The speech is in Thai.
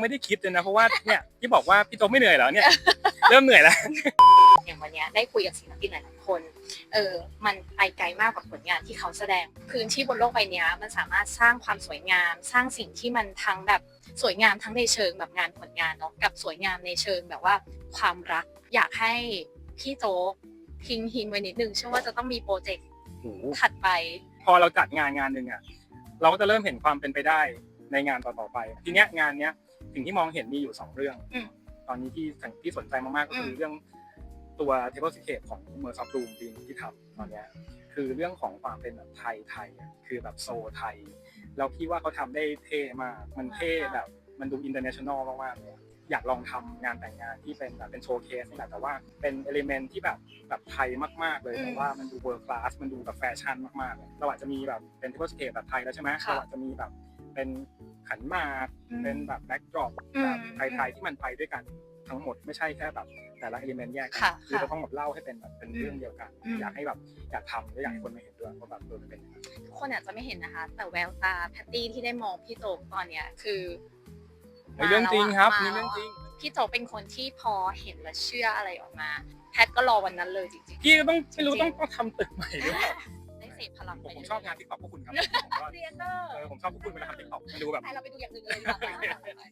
ไม่ได้คิดเลยนะ เพราะว่าเนี่ยที่บอกว่าพี่โตไม่เหนื่อยเหรอเนี่ย เริ่มเหนื่อยแล้ว อย่างวันเนี้ยได้คุยกับศิลปินหลายๆคน เออ มันไปไกลมากกว่าผลงานที่เขาแสดง พื้นที่บนโลกใบเนี้ยมันสามารถสร้างความสวยงาม สร้างสิ่งที่มันทั้งแบบสวยงามทั้งในเชิงแบบงานผลงานเนาะกับสวยงามในเชิงแบบว่าความรัก อยากให้พี่โจ๊กทิ้งหินไว้นิดนึงเชื่อว่าจะต้องมีโปรเจกต์โอ้โหถัดไป พอเราจัดงานงานหนึ่งอะเราก็จะเริ่มเห็นความเป็นไปได้ในงานต่อๆไป ทีเนี้ยงานเนี้ย สิ่งที่มองเห็นมีอยู่สองเรื่อง อืม ตอนนี้ที่ที่สนใจมากๆก็คืออมเรื่องตัว Table Scape ของ m e r s o f Room ปีนี้ที่ทำตอนเนี้ยคือเรื่องของความเป็นแบบไทยไทยๆอะคือแบบโซไทยแล้วพี่ว่าเขาทำได้เท่มาก มันเท่แบบมันดูอินเตอร์เนชั่นแนลมากๆเลยอะอยากลองทำงานแต่งงานที่เป็นแบบเป็นโชว์เคสนี่แหละแต่ว่าเป็นเอลิเมนที่แบบแบบไทยมากๆเลยอืมแต่ว่ามันดูเวิร์คลาสมันดูแบบแฟชั่นมากๆเลยเราอาจจะมีแบบเป็นเทเบิลสเกปแบบไทยแล้วใช่ไหมค่ะ เราอาจจะมีแบบ เป็นขันหมากอืมเป็นแบบแบ็กดรอปอืมแบบไทยๆที่มันไปด้วยกันทั้งหมดไม่ใช่แค่แบบแต่ละเอลิเมนต์แยกกัค่ะคือค่ะเราต้องแบบเล่าให้เป็นแบบเป็นอืมเรื่องเดียวกัน อืม อยากให้แบบอยากทำและอยากให้คนมาเห็นด้วยว่าแบบเออมันเป็นยังไง ทุกคนอาจจะไม่เห็นนะคะ แต่แววตาแพตตี้ที่ได้มองพี่โจ๊กตอนเนี้ยคือในเรื่องจริงครับมาในแล้วะเรื่องจริง พี่โจ๊กเป็นคนที่พอเห็นและเชื่ออะไรออกมา แพทก็รอวันนั้นเลยจริง พี่ก็ต้องไม่รู้จริง ต้องต้องทำตึกใหม่หรือเปล่าๆได้เส พพลังผมไปผมชอบงานทิกตอกพวกคุณครับผมก็เรียนเตอร์เออผมชอบพวกคุณเวลาทำทิกตอกมันดูแบบ ไปเราไปดูอย่างอื่นเลยดีกว่าไป